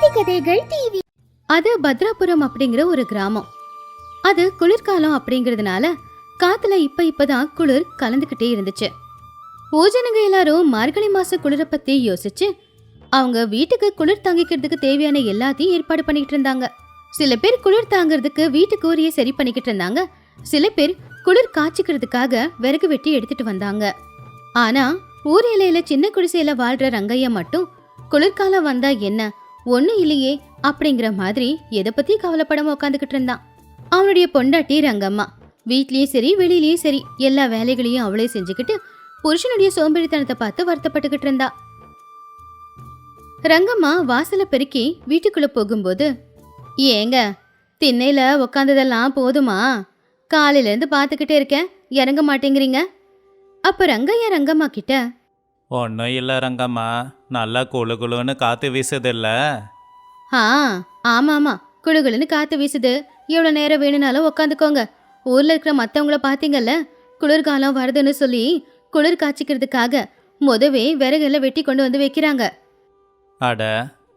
நீதி கதைகள் டிவி அது பத்ராபுரம் அப்படிங்கிற ஒரு கிராமம். அது குளிர்காலம் அப்படிங்கறதுனால காத்துல இப்ப இப்பதான் குளிர் கலந்துக்கிட்டே இருந்துச்சு. ஊஜனங்க எல்லாரும் மார்கழி மாச குளிர பத்தி யோசிச்சு அவங்க வீட்டுக்கு குளிர் தாங்கிக்கிறதுக்கு தேவையான எல்லாத்தையும் ஏற்பாடு பண்ணிக்கிட்டு இருந்தாங்க. சில பேர் குளிர் தாங்கிறதுக்கு வீட்டுக்கு உரிய சரி பண்ணிக்கிட்டு இருந்தாங்க. சில பேர் குளிர் காய்ச்சிக்கிறதுக்காக விறகு வெட்டி எடுத்துட்டு வந்தாங்க. ஆனா ஊர் இலையில சின்ன குடிசையில வாழ்ற ரங்கையா மட்டும் குளிர்காலம் வந்தா என்ன? ஒன்றும் இல்லையே அப்படிங்கிற மாதிரி எதை பற்றி கவலைப்படாம உட்காந்துக்கிட்டு இருந்தான். அவனுடைய பொண்டாட்டி ரங்கம்மா. வீட்லேயும் சரி வெளியிலயும் சரி எல்லா வேலைகளையும் அவளே செஞ்சுக்கிட்டு புருஷனுடைய சோம்பேறித்தனத்தை பார்த்து வருத்தப்பட்டுக்கிட்டு இருந்தா. ரங்கம்மா வாசலை பெருக்கி வீட்டுக்குள்ள போகும்போது ஏங்க திண்ணையில உக்காந்ததெல்லாம் போதுமா? காலையில இருந்து பார்த்துக்கிட்டே இருக்கேன் இறங்க மாட்டேங்கிறீங்க? அப்ப ரங்கையா ரங்கம்மா கிட்ட ஒன்றும் இல்லை ரங்கம்மா. நல்லா குளு குளுன்னு காற்று வீசுதில்ல? ஆ ஆமா ஆமா. குளுகுளுன்னு காத்து வீசுது. எவ்வளோ நேரம் வேணும்னாலும் உக்காந்துக்கோங்க. ஊர்ல இருக்கிற மத்தவங்கள பாத்தீங்கல்ல? குளிர்காலம் வருதுன்னு சொல்லி குளிர் காய்ச்சிக்கிறதுக்காக முதவே விறகெல்லாம் வெட்டி கொண்டு வந்து வைக்கிறாங்க. அட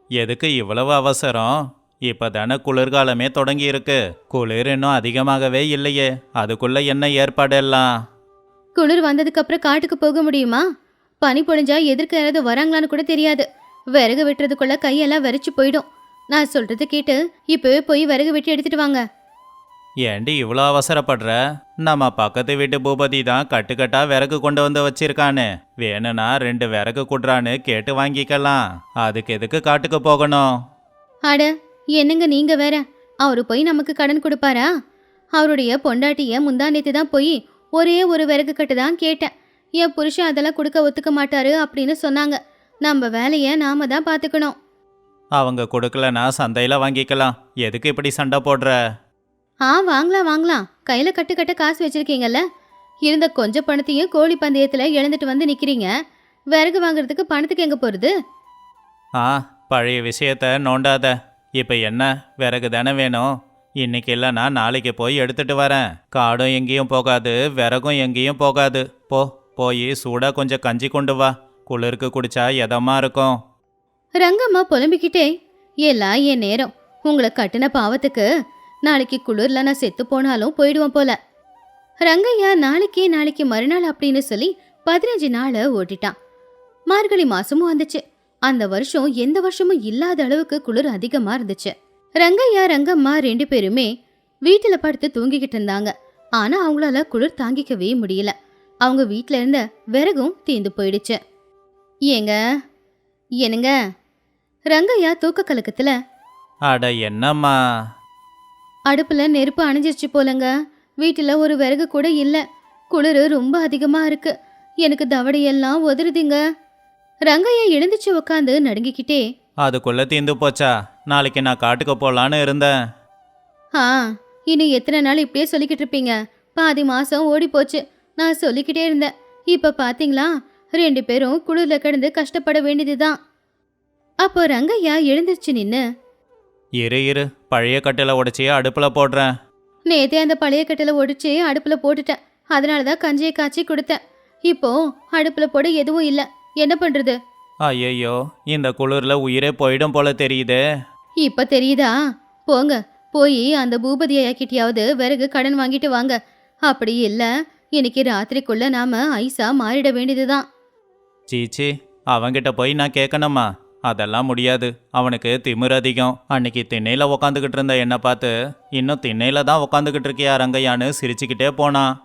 எதுக்கு இவ்வளவு அவசரம்? இப்போ தானே குளிர்காலமே தொடங்கி இருக்கு குளிர் இன்னும் அதிகமாகவே இல்லையே. அதுக்குள்ள என்ன ஏற்பாடு எல்லாம் குளிர் வந்ததுக்கு அப்புறம் காட்டுக்கு போக முடியுமா? பனி பொழிஞ்சா எதிர்க்க யாராவது வராங்களான்னு கூட தெரியாது. விறகு வெட்டுறதுக்குள்ள கையெல்லாம் வெறிச்சு போயிடும். நான் சொல்றது கேட்டு இப்பவே போய் விறகு வெட்டி எடுத்துட்டு வாங்க. ஏண்டி இவ்வளோ அவசரப்படுற? நம்ம பக்கத்து வீட்டு பூபதி தான் கட்டுக்கட்டா விறகு கொண்டு வந்து வச்சிருக்கானு. வேணும்னா ரெண்டு விறகு குடுறான்னு கேட்டு வாங்கிக்கலாம். அதுக்கு எதுக்கு காட்டுக்கு போகணும்? அட என்னங்க நீங்க வேற? அவரு போய் நமக்கு கடன் கொடுப்பாரா? அவருடைய பொண்டாட்டிய முந்தானேத்து தான் போய் ஒரே ஒரு விறகு கட்டு தான் கேட்டேன். என் புருஷன் அதெல்லாம் கொடுக்க ஒத்துக்க மாட்டாரு அப்படின்னு சொன்னாங்க. நம்ம வேலையை நாம தான் பார்த்துக்கணும். அவங்க கொடுக்கலனா சந்தையில் வாங்கிக்கலாம். எதுக்கு இப்படி சண்டை போடுற? ஆ வாங்கலாம் வாங்கலாம். கையில கட்டு கட்ட காசு வச்சிருக்கீங்கல்ல? இருந்த கொஞ்ச பணத்தையும் கோழி பந்தயத்துல இழந்துட்டு வந்து நிக்கிறீங்க. விறகு வாங்குறதுக்கு பணத்துக்கு எங்க போறது? ஆ பழைய விஷயத்த நோண்டாத. இப்போ என்ன? விறகு தானே வேணும். இன்னைக்கு இல்லைன்னா நாளைக்கு போய் எடுத்துட்டு வரேன். காடும் எங்கேயும் போகாது விறகும் எங்கேயும் போகாது. போ. போய் சூடாக கொஞ்சம் கஞ்சி கொண்டு வா. குளிருக்கு குடிச்சா எதமா இருக்கும். ரங்கம்மா புலம்பிக்கிட்டே எல்லாம் என் நேரம். உங்களை கட்டின பாவத்துக்கு நாளைக்கு குளிர்ல நான் செத்து போனாலும் போயிடுவோம் போல. ரங்கையா நாளைக்கே நாளைக்கு மறுநாள் அப்படின்னு சொல்லி பதினஞ்சு நாளை ஓட்டிட்டான். மார்கழி மாசமும் வந்துச்சு. அந்த வருஷம் எந்த வருஷமும் இல்லாத அளவுக்கு குளிர் அதிகமா இருந்துச்சு. ரங்கையா ரங்கம்மா ரெண்டு பேருமே வீட்டில் படுத்து தூங்கிக்கிட்டு இருந்தாங்க. ஆனா அவங்களால குளிர் தாங்கிக்கவே முடியல. அவங்க வீட்ல இருந்த விறகும் தீந்து போயிடுச்சு. ஏங்க? என்னங்க? ரங்கையா தூக்க கலக்கத்துல அட என்னம்மா? அடுப்புல நெருப்பு அணைஞ்சிருச்சு போலங்க. வீட்டுல ஒரு விறகு கூட இல்ல. குளிர் ரொம்ப அதிகமா இருக்கு. எனக்கு தவடையெல்லாம் உதறுதுங்க. ரங்கையா எழுந்துச்சு உக்காந்து நடுங்கிக்கிட்டே. அதுக்குள்ளே தீந்து போச்சா? நாளைக்கு நான் காட்டுக்கு போகலான்னு இருந்தேன். ஆ இன்னும் எத்தனை நாள் இப்படியே சொல்லிக்கிட்டு இருப்பீங்க? பாதி மாசம் ஓடி போச்சு நான் சொல்லிக்கிட்டே இருந்தேன். இப்ப பாத்தீங்களா? ரெண்டு பேரும் குளிர்ல கிடந்து கஷ்டப்பட வேண்டியதுதான். அப்போ ரங்கையா எழுந்திருச்சு நின்னு இரு இரு பழைய கட்டில உடைச்சி அடுப்பில் போடுறேன். நேத்தே அந்த பழைய கட்டில ஒடிச்சு அடுப்புல போட்டுட்டேன். அதனால தான் கஞ்சியை காய்ச்சி கொடுத்தேன். இப்போ அடுப்புல போட எதுவும் இல்ல. என்ன பண்றது? ஐயையோ இந்த குளிரில் உயிரே போயிடும் போல தெரியுதே. இப்ப தெரியுதா? போங்க போய் அந்த பூபதி ஐயாக்கிட்டயாவது விறகு கடன் வாங்கிட்டு வாங்க. அப்படி இல்ல இன்னைக்கு ராத்திரிக்குள்ள நாம ஐஸா மாறிட வேண்டியதுதான். சீச்சி அவன்கிட்ட போய் நான் கேட்கணுமா அதெல்லாம் முடியாது. அவனுக்கு திமிர் அதிகம். அன்னைக்கு திண்ணையில் உக்காந்துக்கிட்டு இருந்த என்னை பார்த்து இன்னும் திண்ணையில் தான் உக்காந்துக்கிட்டு இருக்கியா ரங்கையான்னு சிரிச்சுக்கிட்டே போனான்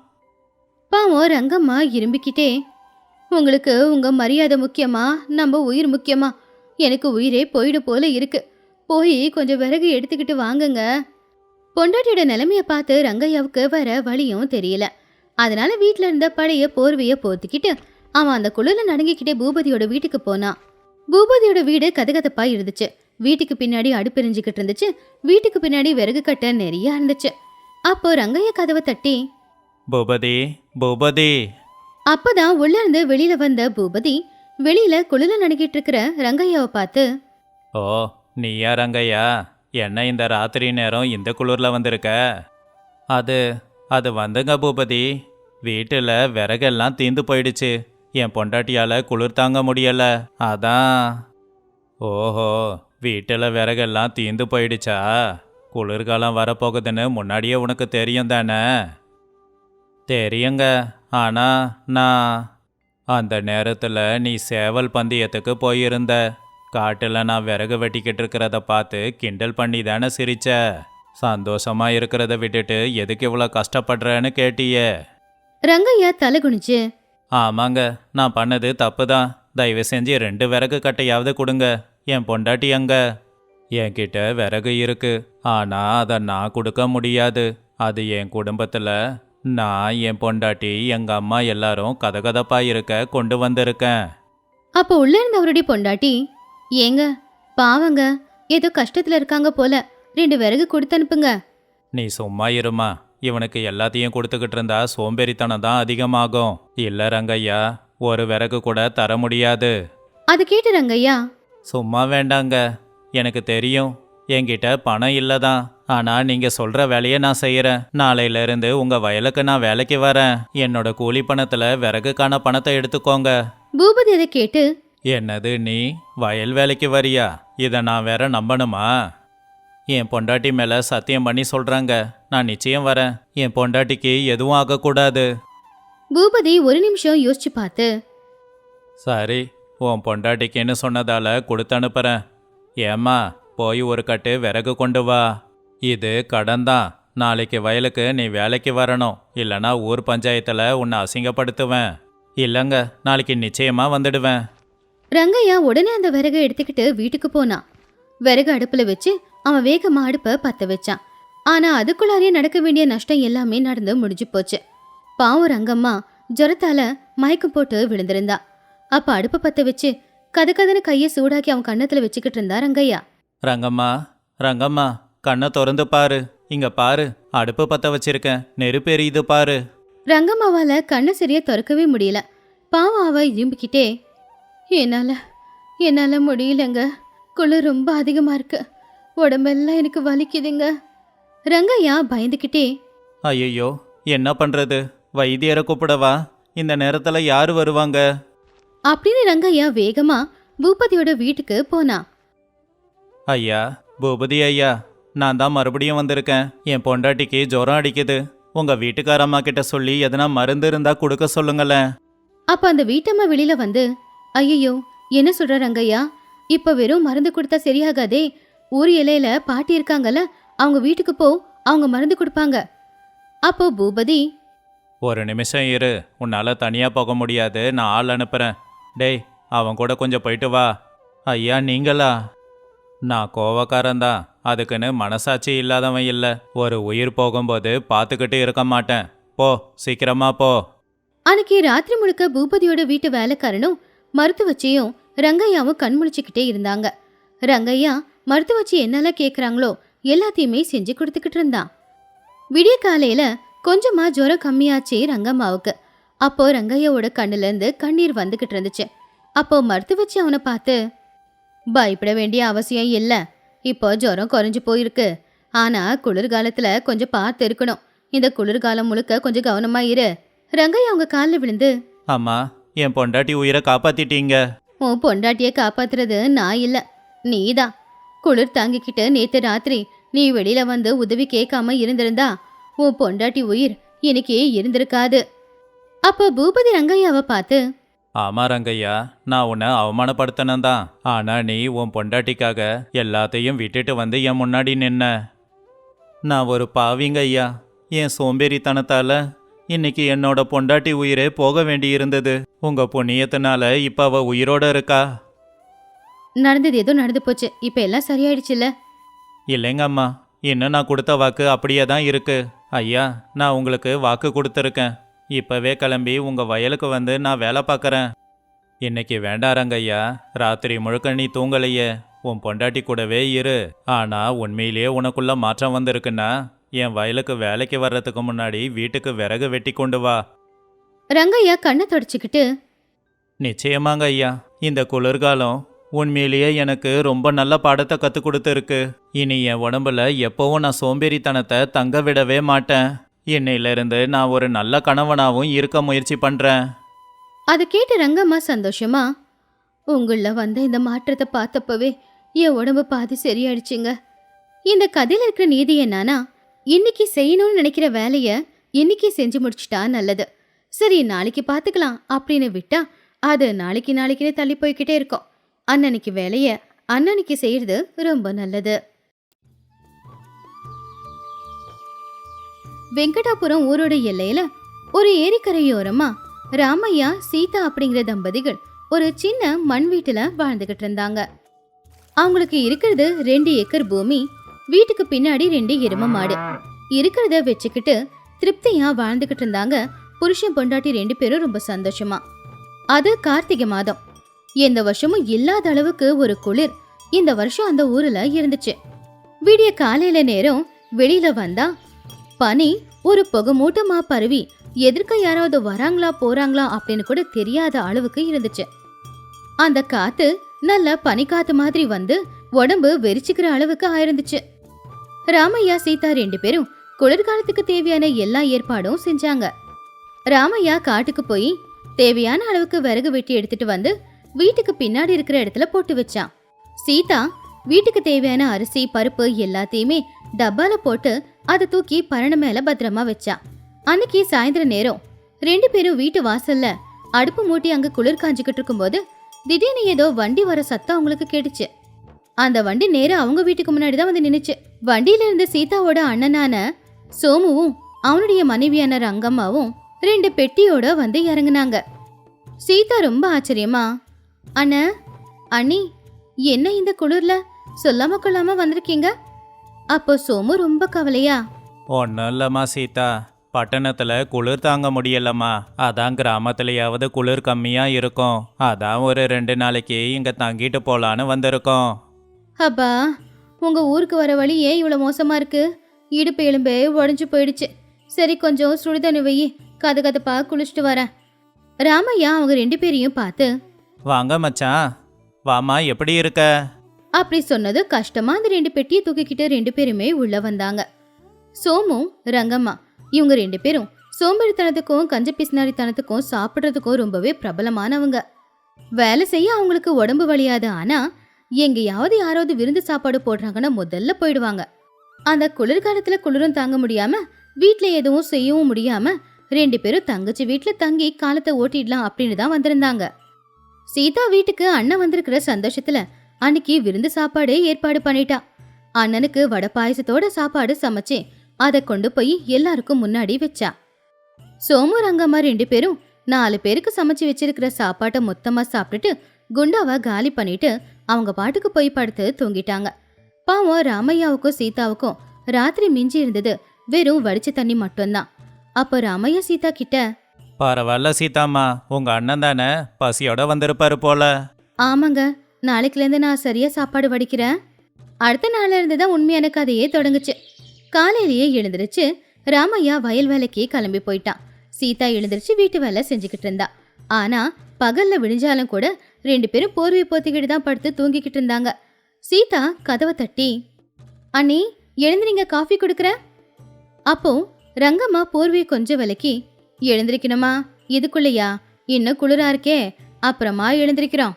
பாவம் ரங்கம்மா இரும்பிக்கிட்டே உங்களுக்கு உங்க மரியாதை முக்கியமா? நம்ம உயிர் முக்கியமா? எனக்கு உயிரே போயிடு போல இருக்கு. போய் கொஞ்சம் விறகு எடுத்துக்கிட்டு வாங்குங்க. பொண்டாட்டியோட நிலைமைய பார்த்து ரங்கையாவுக்கு வர வழியும் தெரியல. அதனால வீட்ல இருந்த பழைய போர்வைய போத்திக்கிட்டு அவன் அந்த குளிர்ல நடுங்கிக்கிட்டே பூபதியோட வீட்டுக்கு போனான் பூபதியோட வீடு கதகதப்பா இருந்துச்சு. வீட்டுக்கு பின்னாடி அடுப்பெரிஞ்சுக்கிட்டு இருந்துச்சு. வீட்டுக்கு பின்னாடி விறகு கட்ட நிறைய இருந்துச்சு. அப்போ ரங்கையா கதவை தட்டி பூபதி பூபதி. அப்பதான் உள்ள இருந்து வெளியில வந்த பூபதி வெளியில குளிர நடுக்கிட்டு இருக்கிற ரங்கையாவை பார்த்து ஓ நீயா ரங்கையா? என்ன இந்த ராத்திரி நேரம் இந்த குளிரில் வந்திருக்க? அது அது வந்துங்க பூபதி. வீட்டில் விறகெல்லாம் தீந்து போயிடுச்சு. என் பொண்டாட்டியால் குளிர் தாங்க முடியலை. அதான். ஓஹோ வீட்டில் விறகெல்லாம் தீந்து போயிடுச்சா? குளிர்காலம் வரப்போகுதுன்னு முன்னாடியே உனக்கு தெரியும் தானே? தெரியுங்க. ஆனால் நான் அந்த நேரத்தில் நீ சேவல் பந்தயத்துக்கு போயிருந்த. காட்டில் நான் விறகு வெட்டிக்கிட்டு இருக்கிறத பார்த்து கிண்டல் பண்ணி தானே சிரிச்ச. சந்தோஷமா இருக்கிறத விட்டுட்டு எதுக்கு இவ்வளோ கஷ்டப்படுறேன்னு கேட்டியே. ரங்கையா தலை குனிஞ்சு ஆமாங்க நான் பண்ணது தப்பு தான் தயவு செஞ்சு ரெண்டு விறகு கட்டையாவது கொடுங்க. என் பொண்டாட்டி அங்க என்கிட்ட விறகு இருக்கு. ஆனா அதை நான் கொடுக்க முடியாது. அது என் குடும்பத்தில் நான் என் பொண்டாட்டி எங்க அம்மா எல்லாரும் கதகதப்பா இருக்க கொண்டு வந்திருக்கேன். அப்போ உள்ள இருந்த அவருடைய பொண்டாட்டி ஏங்க பாவங்க ஏதோ கஷ்டத்துல இருக்காங்க போல. ரெண்டு விறகு கொடுத்து அனுப்புங்க. நீ சும்மா இருமா. இவனுக்கு எல்லாத்தையும் கொடுத்துக்கிட்டு இருந்தா சோம்பேறித்தனம் தான் அதிகமாகும். இல்ல ரங்கையா ஒரு விறகு கூட தர முடியாது. அது கேட்டு ரங்கையா? சும்மா வேண்டாங்க. எனக்கு தெரியும். என்கிட்ட பணம் இல்லதான் ஆனா நீங்க சொல்ற வேலையை நான் செய்யறேன். நாளையில இருந்து உங்க வயலுக்கு நான் வேலைக்கு வரேன். என்னோட கூலி பணத்துல விறகுக்கான பணத்தை எடுத்துக்கோங்க. பூபதி அதை கேட்டு என்னது நீ? வயல் வேலைக்கு வரியா? இதை நான் வேற நம்பணுமா? என் பொண்டாட்டி மேல சத்தியம் பண்ணி சொல்றாங்க. நான் நிச்சயம் வரேன். என் பொண்டாட்டிக்கு எதுவும் ஆகக்கூடாது. பூபதி ஒரு நிமிஷம் யோசிச்சு பார்த்து சரி உன் பொண்டாட்டிக்குன்னு சொன்னதால கொடுத்து அனுப்புறேன். ஏம்மா போய் ஒரு கட்டு விறகு கொண்டு வா. இது கடன் தான். நாளைக்கு வயலுக்கு நீ வேலைக்கு வரணும். இல்லனா ஊர் பஞ்சாயத்தில் உன்னை அசிங்கப்படுத்துவேன். இல்லைங்க நாளைக்கு நிச்சயமா வந்துடுவேன். ரங்கையா உடனே அந்த விறகை எடுத்துக்கிட்டு வீட்டுக்கு போனான் விறகு அடுப்புல வச்சு அவன் வேகமா அடுப்பை பத்த வச்சான். ஆனா அதுக்குள்ளாரே நடக்க வேண்டிய நஷ்டம் எல்லாமே நடந்து முடிஞ்சு போச்சு. பாவம் ரங்கம்மா ஜுரத்தால மயக்கம் போட்டு விழுந்திருந்தா. அப்ப அடுப்பை பத்த வச்சு கத கதன்னு கையை சூடாக்கி அவன் கன்னத்துல வச்சுக்கிட்டு இருந்தா ரங்கையா. ரங்கம்மா ரங்கம்மா கண்ணை திறந்து பாரு. இங்க பாரு அடுப்பு பத்த வச்சிருக்கேன். நெருப்பு எரியுது பாரு. ரங்கம்மாவால கண்ணை சரியா திறக்கவே முடியல. பாவம் அவ இரும்பிக்கிட்டே என்னால என்னால முடியலங்க. குளிர் ரொம்ப அதிகமா இருக்கு. உடம்பெல்லாம் எனக்கு வலிக்குதுங்க. ரங்கையா பயந்துக்கிட்டே ஐயோ என்ன பண்றது? வைத்தியரை கூப்பிடவா? இந்த நேரத்துல யாரு வருவாங்க? அப்படின்னு ரங்கையா வேகமா பூபதியோட வீட்டுக்கு போனா. ஐயா பூபதி ஐயா நான் தான் மறுபடியும் வந்திருக்கேன். என் பொண்டாட்டிக்கு ஜுரம் அடிக்குது. உங்க வீட்டுக்காரம்மா கிட்ட சொல்லி எதனா மருந்து இருந்தா கொடுக்க சொல்லுங்களேன். அப்ப அந்த வீட்டம்மா வெளியில வந்து ஐயோ என்ன சொல்ற ரங்கையா? இப்ப வெறும் மருந்து கொடுத்தா சரியாகாதே. ஊர் இலையில பாட்டி இருக்காங்கல்ல அவங்க வீட்டுக்கு போ அவங்க மருந்து கொடுப்பாங்க. அப்போ பூபதி ஒரு நிமிஷம் இரு உன்னால தனியா போக முடியாது நான் ஆள் அனுப்புறேன். டேய் அவன் கூட கொஞ்சம் போயிட்டு வா. ஐயா நீங்களா? நான் கோவக்காரன்தான் அதுக்குன்னு மனசாட்சி இல்லாதவன் இல்லை. ஒரு உயிர் போகும்போது பார்த்துக்கிட்டு இருக்க மாட்டேன். போ சீக்கிரமா போ. அன்னைக்கு ராத்திரி முழுக்க பூபதியோட வீட்டு வேலைக்காரனும் மருத்துவச்சியும் ரங்கையாவும் கண்முழிச்சுக்கிட்டே இருந்தாங்க. ரங்கையா மருத்துவச்சி என்னெல்லாம் கேக்குறாங்களோ எல்லாத்தையுமே செஞ்சு கொடுத்துக்கிட்டு இருந்தான். விடிய காலையில கொஞ்சமா ஜுரம் கம்மியாச்சு ரங்கம்மாவுக்கு. அப்போ ரங்கையாவோட கண்ணுல இருந்து கண்ணீர் வந்துகிட்டு இருந்துச்சு. அப்போ மருத்துவச்சி அவனை பார்த்து பயப்பட வேண்டிய அவசியம் இல்ல. இப்போ ஜுரம் குறைஞ்சு போயிருக்கு. ஆனா குளிர்காலத்துல கொஞ்சம் பார்த்து இருக்கணும். இந்த குளிர்காலம் முழுக்க கொஞ்சம் கவனமா இரு. ரங்கையா அவங்க காலில் விழுந்து அம்மா என் பொண்டாட்டி உயிரை காப்பாத்திட்டீங்க. உன் பொண்டாட்டிய காப்பாத்துறது நான் இல்ல. நீதான். குளிர் தாங்கிக்கிட்டு நேத்து ராத்திரி நீ வெளியில வந்து உதவி கேட்காம இருந்திருந்தா உன் பொண்டாட்டி உயிர் எனக்கே இருந்திருக்காது. அப்போ பூபதி ரங்கையாவை பார்த்து ஆமா ரங்கையா நான் உன்னை அவமானப்படுத்தினேன் தான் ஆனா நீ உன் பொண்டாட்டிக்காக எல்லாத்தையும் விட்டுட்டு வந்து என் முன்னாடி நின்ன. நான் ஒரு பாவிங்க ஐயா. என் சோம்பேறித்தனத்தால இன்னைக்கு என்னோட பொண்டாட்டி உயிரே போக வேண்டி இருந்தது உங்க புண்ணியத்தினால இப்ப அவ உயிரோட இருக்கா? நடந்தது ஏதோ நடந்து போச்சு. இப்ப எல்லாம் சரியாயிடுச்சுல்ல? இல்லைங்க அம்மா. இன்னும் நான் கொடுத்த வாக்கு அப்படியே தான் இருக்கு. ஐயா நான் உங்களுக்கு வாக்கு கொடுத்துருக்கேன். இப்பவே கிளம்பி உங்க வயலுக்கு வந்து நான் வேலை பார்க்கறேன். இன்னைக்கு வேண்டாரங்க ஐயா. ராத்திரி முழுக்க நீ தூங்கலையே. உன் பொண்டாட்டி கூடவே இரு. ஆனா உண்மையிலேயே உனக்குள்ள மாற்றம் வந்திருக்குன்னா என் வயலுக்கு வேலைக்கு வர்றதுக்கு முன்னாடி வீட்டுக்கு விறகு வெட்டி கொண்டு வா. ரங்கையா கண்ணை தொடச்சிக்கிட்டு நிச்சயமாங்க ஐயா. இந்த குளிர்காலம் உண்மையிலேயே எனக்கு ரொம்ப நல்ல பாடத்தை கற்றுக் கொடுத்துருக்கு. இனி என் உடம்புல எப்போவும் நான் சோம்பேறித்தனத்தை தங்க விடவே மாட்டேன். இன்னையிலிருந்து நான் ஒரு நல்ல கணவனாகவும் இருக்க முயற்சி பண்ணுறேன் அதை கேட்டு ரங்கம்மா சந்தோஷமா? உங்களில் வந்த இந்த மாற்றத்தை பார்த்தப்பவே என் உடம்பு பாதி சரியாயிடுச்சுங்க. இந்த கதையில் இருக்கிற நீதி என்னன்னா இன்னைக்கு செய்யணும்னு நினைக்கிற வேலையை இன்னைக்கு செஞ்சு முடிச்சிட்டா நல்லது. சரி நாளைக்கு பார்த்துக்கலாம் அப்படின்னு விட்டா அது நாளைக்கு நாளைக்குனே தள்ளி போய்கிட்டே இருக்கும். அன்னன்னைக்கு வேலைய அன்னன்னைக்கு செய்யறது ரொம்ப நல்லது. வெங்கடாபுரம் ஊரோட எல்லையில ஒரு ஏரிக்கரையோரமா ராமையா சீதா அப்படிங்கிற தம்பதிகள் ஒரு சின்ன மண் வீட்டுல வாழ்ந்துகிட்டு இருந்தாங்க. அவங்களுக்கு இருக்கிறது ரெண்டு ஏக்கர் பூமி வீட்டுக்கு பின்னாடி ரெண்டு எரும மாடு. இருக்கிறத வச்சுக்கிட்டு திருப்தியா வாழ்ந்துகிட்டு இருந்தாங்க புருஷன் பொண்டாட்டி ரெண்டு பேரும் ரொம்ப சந்தோஷமா. அது கார்த்திகை மாதம். எந்த வருஷமும் இல்லாத அளவுக்கு ஒரு குளிர். இந்த வருஷம் அந்த ஊர்ல இருந்துச்சு. விடிய காலையில நேரம் வெளியில வந்தா பனி ஒரு புகமூட்டமா பரவி எதிர்க்க யாராவது வராங்களா போறாங்களா அப்படின்னு கூட தெரியாத அளவுக்கு இருந்துச்சு. அந்த காத்து நல்ல பனிக்காத்து மாதிரி வந்து உடம்பு வெறிச்சுக்கிற அளவுக்கு ஆயிருந்துச்சு. ராமையா சீதா ரெண்டு பேரும் குளிர்காலத்துக்கு தேவையான எல்லா ஏற்பாடும் செஞ்சாங்க. ராமையா காட்டுக்கு போய் தேவையான அளவுக்கு விறகு வெட்டி எடுத்துட்டு வந்து வீட்டுக்கு பின்னாடி இருக்கிற இடத்துல போட்டு வச்சான். சீதா வீட்டுக்கு தேவையான அரிசி பருப்பு எல்லாத்தையுமே டப்பால போட்டு அதை தூக்கி பரண மேல பத்திரமா வச்சா. அன்னைக்கு சாயந்தர நேரம் ரெண்டு பேரும் வீட்டு வாசல்ல அடுப்பு மூட்டி அங்க குளிர் காஞ்சிக்கிட்டு இருக்கும்போது திடீர்னு ஏதோ வண்டி வர சத்தம் அவங்களுக்கு கேட்டுச்சு. அந்த வண்டி நேரம் அவங்க வீட்டுக்கு முன்னாடி தான் வந்து நின்னுச்சு. வண்டியில இருந்து சீதாவோட அண்ணனான சோமுவும் அவனுடைய மனைவியான ரங்கம்மாவும் ரெண்டு பெட்டியோட வந்து இறங்குனாங்க. சீதா ரொம்ப ஆச்சரியமா அண்ணா அண்ணி என்ன இந்த குளிர்ல? சொல்லாம கொள்ளாம வந்திருக்கீங்க? அப்போ சோமு ரொம்ப கவலையா? ஒன்றும் இல்லைம்மா சீதா. பட்டணத்தில் குளிர் தாங்க முடியலம்மா. அதான் கிராமத்துலையாவது குளிர் கம்மியாக இருக்கும். அதான் ஒரு ரெண்டு நாளைக்கு இங்கே தங்கிட்டு போகலான்னு வந்திருக்கோம். அப்பா உங்க ஊருக்கு வர வழி ஏன் இவ்வளோ மோசமா இருக்கு? இடுப்பு எலும்பே உடஞ்சு போயிடுச்சு. சரி கொஞ்சம் சுடுதண்ணி வெயி. கதை கதப்பா குளிச்சுட்டு வரேன். ராமையா அவங்க ரெண்டு பேரையும் பார்த்து வாங்க மச்சான். வாமா எப்படி இருக்க? அப்படி சொன்னது கஷ்டமா அந்த ரெண்டு பெட்டியை தூக்கிக்கிட்டு ரெண்டு பேருமே உள்ள வந்தாங்க. சோமு ரங்கம்மா இவங்க ரெண்டு பேரும் சோம்பேறித்தனத்துக்கும் கஞ்ச பிசினாரித்தனத்துக்கும் சாப்பிட்றதுக்கும் ரொம்பவே பிரபலமானவங்க. வேலை செய்ய அவங்களுக்கு உடம்பு வலியாது ஆனா எங்கேயாவது யாராவது விருந்து சாப்பாடு போடுறாங்கன்னா முதல்ல போயிடுவாங்க. அந்த குளிர்காலத்துல குளிரும் தாங்க முடியாம வீட்ல எதுவும் செய்யவும் முடியாம ரெண்டு பேரும் தங்கச்சி வீட்டில் தங்கி காலத்தை ஓட்டிடலாம் அப்படின்னு தான் வந்திருந்தாங்க. சீதா வீட்டுக்கு அண்ணன் வந்திருக்கிற சந்தோஷத்துல அன்னைக்கு விருந்து சாப்பாடு ஏற்பாடு பண்ணிட்டா. அண்ணனுக்கு வடை பாயசத்தோட சாப்பாடு சமைச்சு அதை கொண்டு போய் எல்லாருக்கும் முன்னாடி வச்சா. சோமு ரங்கம்மா ரெண்டு பேரும் நாலு பேருக்கு சமைச்சு வச்சிருக்கிற சாப்பாட்டை மொத்தமா சாப்பிட்டுட்டு குண்டாவை காலி பண்ணிட்டு அவங்க பாட்டுக்கு போய் படுத்து தூங்கிட்டாங்க. பாவம் ராமையாவுக்கும் சீதாவுக்கும் ராத்திரி மிஞ்சி இருந்தது வெறும் வடிச்ச தண்ணி மட்டும்தான். அப்போ ராமையா சீதா கிட்ட பரவாயில்ல சீதாம்மா. உங்கள் அண்ணன் தானே பசியோட வந்திருப்பாரு போல. ஆமாங்க நாளைக்குலேருந்து நான் சரியா சாப்பாடு வடிக்கிறேன். அடுத்த நாள்ல இருந்து தான் உண்மையான கதையே தொடங்குச்சு. காலையிலேயே எழுந்திருச்சு ராமையா வயல் வேலைக்கு கிளம்பி போயிட்டான். சீதா எழுந்திருச்சு வீட்டு வேலை செஞ்சுக்கிட்டு இருந்தா. ஆனா பகல்ல விடிஞ்சாலும் கூட ரெண்டு பேரும் போர்வை போத்திக்கிட்டு தான் படுத்து தூங்கிக்கிட்டு இருந்தாங்க. சீதா கதவை தட்டி அண்ணி எழுந்திரிங்க காஃபி கொடுக்குற அப்போ ரங்கம்மா போர்வையை கொஞ்சம் விலக்கி எழுந்திருக்கணுமா? இதுக்குள்ளயா? இன்னும் குளிரா இருக்கே. அப்புறமா எழுந்திருக்கிறோம்.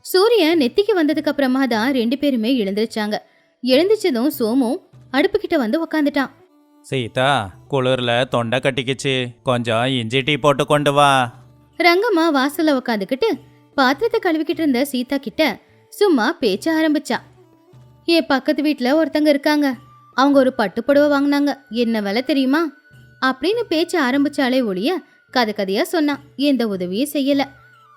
சூரியன் நெத்திக்கு வந்ததுக்கு அப்புறமா தான் ரெண்டு பேருமே எழுந்திருச்சாங்க. எழுந்திரிச்சதும் சோமு அடுப்பு கிட்ட வந்து உக்காந்துட்டான். சீதா குளிரில் தொண்டை கட்டிக்கிச்சு. கொஞ்சம் இஞ்சி டீ போட்டு கொண்டு வா. ரங்கம்மா வாசல்ல உக்காந்துக்கிட்டு பாத்திரத்தை கழுவிக்கிட்டு இருந்த சீதா கிட்ட சும்மா பேச்ச ஆரம்பிச்சா. என் பக்கத்து வீட்ல ஒருத்தங்க இருக்காங்க. அவங்க ஒரு பட்டு புடவை வாங்கினாங்க. என்ன விலை தெரியுமா? அப்படின்னு பேச்ச ஆரம்பிச்சாலே ஒழிய கதை கதையா சொன்னான். எந்த உதவியும் செய்யல.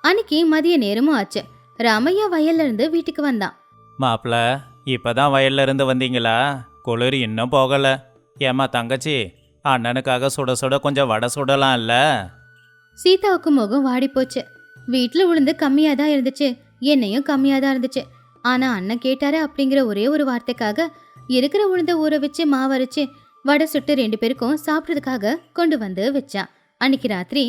அன்னைக்கு மதிய நேரமும் ஆச்சு. ராமையா வயல்ல இருந்து வீட்டுக்கு வந்தான். மாப்பிள இப்பதான் வயல்ல இருந்து வந்தீங்களா? குளிர் இன்னும் போகல. ஏம்மா தங்கச்சி அண்ணனுக்காக சுட சுட கொஞ்சம் வடை சுடலாம்ல? சீதாவுக்கு முகம் வாடி போச்சு. வீட்டில் உளுந்து கம்மியாக தான் இருந்துச்சு. எண்ணெயும் கம்மியாக தான் இருந்துச்சு. ஆனால் அண்ணன் கேட்டாரு அப்படிங்கிற ஒரே ஒரு வார்த்தைக்காக இருக்கிற உளுந்த ஊற வச்சு மாவரைச்சு வடை சுட்டு ரெண்டு பேருக்கும் சாப்பிட்றதுக்காக கொண்டு வந்து வச்சான். அன்னைக்கு ராத்திரி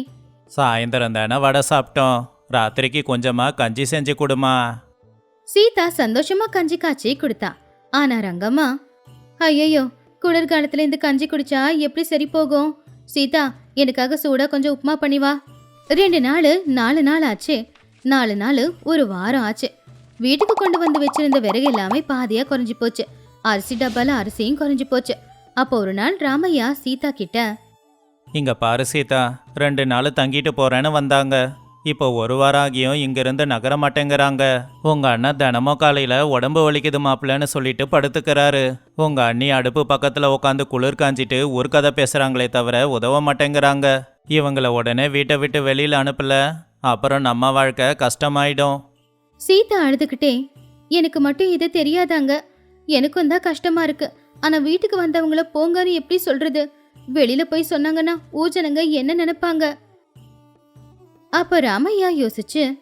சாயந்தரம் தானே வடை சாப்பிட்டோம். ராத்திரிக்கு கொஞ்சமா கஞ்சி செஞ்சு கொடுமா. சீதா சந்தோஷமா கஞ்சி காய்ச்சி கொடுத்தா. ஆனா ரங்கம்மா ஐயையோ குளிர்காலத்துல இந்த கஞ்சி குடிச்சா எப்படி சரி போகும்? சீதா எனக்காக சூடா கொஞ்சம் உப்புமா பண்ணி வா. ரெண்டு நாள் நாலு நாள் ஆச்சு. நாலு நாள் ஒரு வாரம் ஆச்சு. வீட்டுக்கு கொண்டு வந்து வச்சிருந்த விறகு எல்லாமே பாதியா குறைஞ்சு போச்சு. அரிசி டப்பால அரிசியும் குறைஞ்சு போச்சு. அப்போ ஒரு நாள் ராமையா சீதா கிட்ட இங்க பாரு சீதா ரெண்டு நாள் தங்கிட்டு போறேன்னு வந்தாங்க. இப்போ ஒரு வாரம் ஆகியும் இங்கிருந்து நகர மாட்டேங்கிறாங்க. உங்க அண்ணன் தினமும் காலையில உடம்பு வலிக்குது மாப்பிள்ளன்னு சொல்லிட்டு படுத்துக்கிறாரு. உங்க அண்ணி அடுப்பு பக்கத்துல உட்காந்து குளிர் காஞ்சிட்டு ஒரு கதை பேசுறாங்களே தவிர உதவ மாட்டேங்கிறாங்க. இவங்கள உடனே வீட்டை விட்டு வெளியில அனுப்பல. அப்புறம் நம்ம வாழ்க்கை கஷ்டமாயிடும். சீதா அழுதுகிட்டே எனக்கு மட்டும் இது தெரியாதாங்க. எனக்கும் தான் கஷ்டமா இருக்கு. ஆனா வீட்டுக்கு வந்தவங்கள போங்கன்னு எப்படி சொல்றது? வெளியில போய் சொன்னாங்கன்னா ஊஜனங்க என்ன நினைப்பாங்க? அப்ப ராமையா யோசிச்சு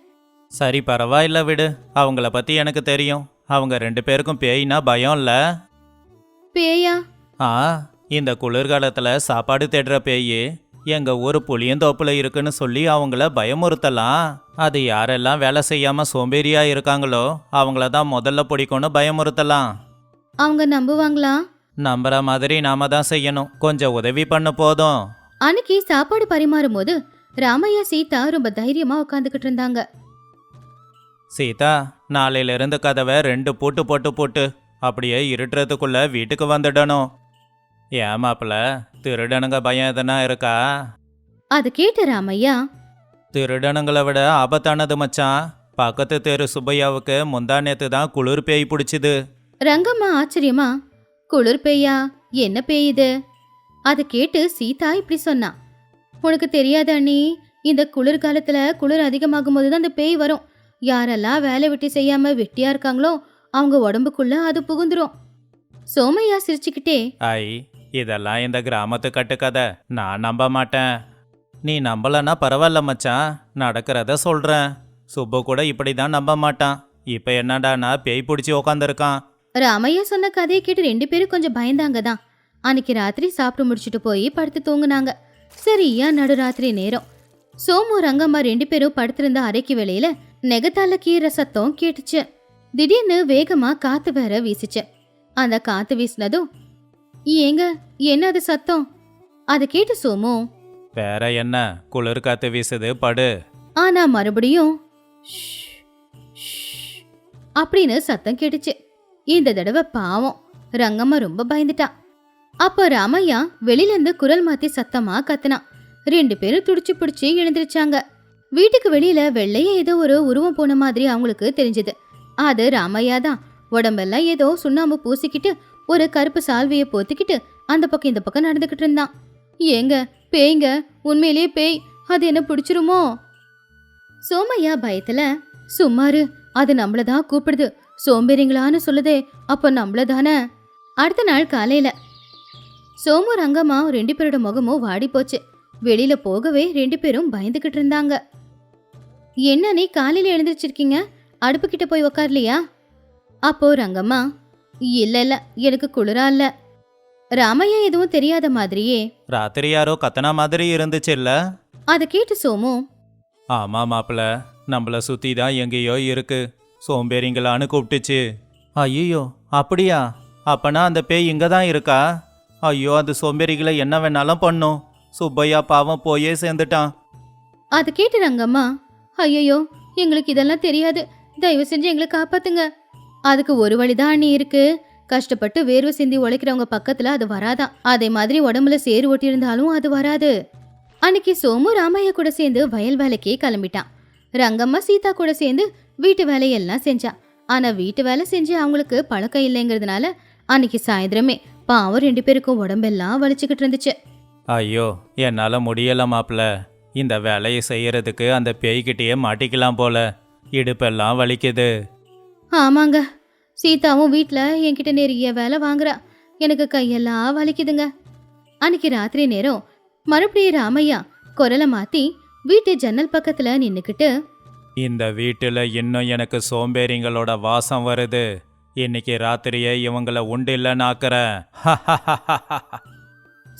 சரி பரவாயில்ல விடு. அவங்கள பத்தி எனக்கு தெரியும். அவங்க ரெண்டு பேருக்கும் பேய்னா பயம் இல்ல. பேயா? ஆ இந்த குளிர்காலத்துல சாப்பாடு தேடுற பேய் எங்க ஊர் புளியந்தோப்புல இருக்குன்னு சொல்லி அவங்கள பயமுறுத்தலாம். அது யாரெல்லாம் வேலை செய்யாம சோம்பேறியா இருக்காங்களோ அவங்கள தான் முதல்ல பிடிக்கும்னு பயமுறுத்தலாம். அவங்க நம்புவாங்களா? நம்புற மாதிரி நாம தான் செய்யணும். கொஞ்சம் உதவி பண்ண போதும். அன்னைக்கு சாப்பாடு பரிமாறும் போது ராமையா சீதா ரொம்ப தைரியமா உட்காந்துக்கிட்டு இருந்தாங்க. சீதா நாளையில இருந்து கதவை ரெண்டு பூட்டு போட்டு போட்டு அப்படியே இருட்டுறதுக்குள்ள வீட்டுக்கு வந்துடணும். ஏமாப்பிள திருடனுங்க பயம் எதனா இருக்கா? அது கேட்ட ராமையா திருடனுங்களை விட ஆபத்தானது மச்சான். பக்கத்து தெரு சுப்பையாவுக்கு முந்தா நேத்து தான் குளிர் பேய் பிடிச்சிது. ரங்கம்மா ஆச்சரியமா குளிர் பேயா என்ன பேய் இது அதை கேட்டு சீதா இப்படி சொன்னா. உனக்கு தெரியாத அண்ணி இந்த குளிர்காலத்துல குளிர் அதிகமாகும் போது தான் அந்த பேய் வரும். யாரெல்லாம் வேலை வெட்டி செய்யாம வெட்டியா இருக்காங்களோ அவங்க உடம்புக்குள்ள அது புகுந்துரும். சோமையா சிரிச்சுக்கிட்டே ஐ இதெல்லாம் இந்த கிராமத்து கட்டுக்கதை. நான் நம்ப மாட்டேன். நீ நம்பலன்னா பரவாயில்ல மச்சான். நடக்கிறத சொல்றேன். சுப்பு கூட இப்படி தான் நம்ப மாட்டான். இப்போ என்னடானா பேய் பிடிச்சி உக்காந்துருக்கான். ராமையா சொன்ன கதையை கேட்டு ரெண்டு பேரும் கொஞ்சம் பயந்தாங்க தான். அன்னைக்கு ராத்திரி சாப்பிட்டு முடிச்சுட்டு போய் படுத்து தூங்குனாங்க. சரியா நடுராத்திரி நேரம்? சோமு ரங்கம்மா ரெண்டு பேரும் படுத்திருந்த அறைக்கு வெளியில நெகத்தால கீற சத்தம் கேட்டுச்சு. திடீர்னு வேகமா காத்து வேற வீசுச்சு. அந்த காத்து வீசினதும் ஏங்க என்ன அது சத்தம்? அதை கேட்டு சோமு வேற என்ன? குளிர் காத்து வீசுது படு. ஆனா மறுபடியும் அப்படின்னு சத்தம் கேட்டுச்சு. இந்த தடவை பாவம். ரங்கம்மா ரொம்ப பயந்துட்டான் அப்போ ராமையா வெளியிலேருந்து குரல் மாத்தி சத்தமா கத்துனான் ரெண்டு பேரும் துடிச்சு பிடிச்சி எழுந்திருச்சாங்க. வீட்டுக்கு வெளியில வெள்ளைய ஏதோ ஒரு உருவம் போன மாதிரி அவங்களுக்கு தெரிஞ்சது. அது ராமையா தான். உடம்பெல்லாம் ஏதோ சுண்ணாம்பு பூசிக்கிட்டு ஒரு கருப்பு சால்வையை போத்திக்கிட்டு அந்த பக்கம் இந்த பக்கம் நடந்துகிட்டு இருந்தான். ஏங்க பேய்ங்க உண்மையிலேயே பேய் அது என்ன பிடிச்சிருமோ? சோமையா பயத்துல சும்மாரு அது நம்மள தான் கூப்பிடுது. சோம்பேறிங்களான்னு சொல்லுதே அப்ப நம்மள தானே அடுத்த நாள் காலையில சோமு ரங்கம்மா ரெண்டு பேரோட முகமும் வாடி போச்சு. வெளியில போகவே ரெண்டு பேரும் பயந்துகிட்டு இருந்தாங்க. என்ன நீ காலையில எழுந்திருச்சிருக்கீங்க? அடுப்பு கிட்ட போய் உக்கார்லையா? அப்போ ரங்கம்மா இல்ல இல்ல எனக்கு குளிரா இல்ல. ராமையா எதுவும் தெரியாத மாதிரியே. ராத்திரி யாரோ கத்தனா மாதிரி இருந்துச்சுல்ல அதை கேட்டு சோமு ஆமா மாப்பிள நம்மள சுத்தி தான் எங்கேயோ இருக்கு. சோம்பேறிங்களான்னு கூப்பிட்டுச்சு ஐயோ அப்படியா? அப்பனா அந்த பேய் இங்க தான் இருக்கா? ஐயோ அது சோம்பேறிகளை என்ன வேணாலும் பண்ணும். சுப்பையா பாவம் போயே சேர்ந்துட்டான். அது கேட்டு ரங்கம்மா ஐயோ எங்களுக்கு இதெல்லாம் தெரியாது. தயவு செஞ்சு எங்களை காப்பாத்துங்க. அதுக்கு ஒரு வழிதான் அண்ணி இருக்கு. கஷ்டப்பட்டு வேர்வை சிந்தி உழைக்கிறவங்க பக்கத்துல அது வராதான். அதே மாதிரி உடம்புல சேறு ஒட்டி இருந்தாலும் அது வராது. அன்னைக்கு சோமு ராமையா கூட சேர்ந்து வயல் வேலைக்கு கிளம்பிட்டான். ரங்கம்மா சீதா கூட சேர்ந்து வீட்டு வேலையெல்லாம் செஞ்சா. ஆனா வீட்டு வேலை செஞ்சு அவங்களுக்கு பழக்கம் இல்லைங்கிறதுனால அன்னைக்கு சாயந்தரமே பாவம் ரெண்டு பேருக்கும் உடம்பெல்லாம் வலிச்சுக்கிட்டு இருந்துச்சு. ஐயோ என்னால முடியல மாப்பிள. இந்த வேலையை செய்யறதுக்கு அந்த பேய்கிட்டயே மாட்டிக்கலாம் போல. இடுப்பெல்லாம் வலிக்குது. ஆமாங்க. சீதாவும் வீட்டில் என்கிட்ட நிறைய வேலை வாங்குறா. எனக்கு கையெல்லாம் வலிக்குதுங்க. அன்னைக்கு ராத்திரி நேரம் மறுபடியும் ராமையா குரலை மாத்தி வீட்டு ஜன்னல் பக்கத்துல நின்னுக்கிட்டு இந்த வீட்டுல இன்னும் எனக்கு சோம்பேறிங்களோட வாசம் வருது. இன்னைக்கு ராத்திரியே இவங்கள உண்டு இல்லைன்னாக்குறேன்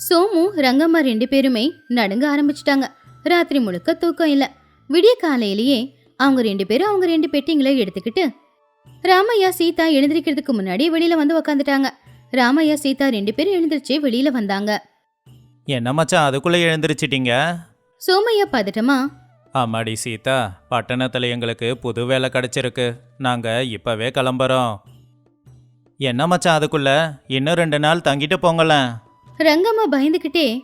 சோமு ரங்கம்மா ரெண்டு பேருமே நடுங்க ஆரம்பிச்சிட்டாங்க. ராத்திரி முழுக்க தூக்கம் இல்ல. விடிய காலையிலேயே அவங்க ரெண்டு பேரும் அவங்க ரெண்டு பெட்டிங்களை எடுத்துக்கிட்டு ராமையா சீதா எழுந்திருக்கிறதுக்கு முன்னாடி வெளியில வந்து உக்காந்துட்டாங்க. ராமையா சீதா ரெண்டு பேரும் எழுந்திருச்சு வெளியில வந்தாங்க. என்ன மச்சான் அதுக்குள்ள எழுந்திருச்சிட்டீங்க? சோமையா பதட்டமா? ஆமாடி சீதா பட்டணத்தில் எங்களுக்கு புது வேலை கிடைச்சிருக்கு. நாங்கள் இப்போவே கிளம்புறோம். என்ன மச்சான் அதுக்குள்ள? இன்னும் ரெண்டு நாள் தங்கிட்டு போங்களேன் ரங்கம்மா பயந்துக்கிட்டே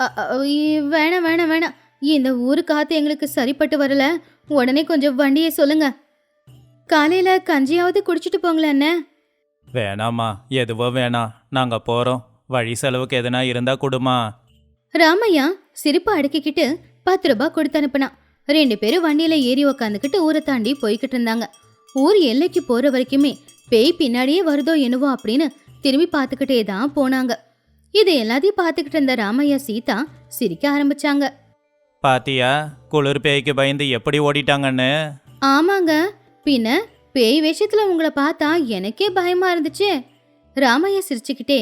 "அ, அ, இ- வேணாம் வேணாம் வேணாம். இந்த ஊரு காத்து எங்களுக்கு சரிப்பட்டு வரல. உடனே கொஞ்சம் வண்டியை சொல்லுங்க. காலையில கஞ்சியாவது குடிச்சிட்டு போங்களேன் அண்ணே. வேணாம்மா எதுவோ வேணாம். நாங்கள் போகிறோம் வழி செலவுக்கு எதுனா இருந்தால் கொடுமா. ராமையா சிரிப்பு அடக்கிக்கிட்டு பத்து ரூபாய் கொடுத்து அனுப்புனான் ரெண்டு பேரும் வண்டியில ஏறி உக்காந்துக்கிட்டு ஊரை தாண்டி போய்கிட்டு இருந்தாங்க. ஊர் எல்லைக்கு போற வரைக்குமே பேய் பின்னாடியே வருதோ என்னவோ அப்படின்னு திரும்பி பார்த்துக்கிட்டே தான் போனாங்க. இது எல்லாத்தையும் பார்த்துக்கிட்டு இருந்த ராமையா சீதா சிரிக்க ஆரம்பிச்சாங்க. பாத்தியா குளிர் பேய்க்கு பயந்து எப்படி ஓடிட்டாங்கன்னு? ஆமாங்க பின்ன பேய் வேஷத்துல உங்களை பார்த்தா எனக்கே பயமா இருந்துச்சு. ராமையா சிரிச்சுக்கிட்டே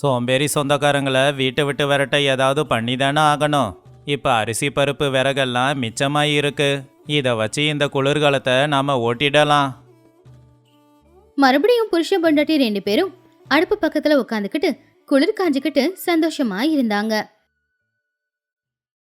சோம்பேறி சொந்தக்காரங்களை வீட்டை விட்டு விரட்ட ஏதாவது பண்ணி தானே ஆகணும். இப்போ அரிசி பருப்பு விறகெல்லாம் மிச்சமாக இருக்கு. இதை வச்சு இந்த குளிர்காலத்தை நாம ஓட்டிடலாம். மறுபடியும் புருஷன் பொண்டாட்டி ரெண்டு பேரும் அடுப்பு பக்கத்தில் உட்காந்துக்கிட்டு குளிர் காஞ்சிக்கிட்டு சந்தோஷமா இருந்தாங்க.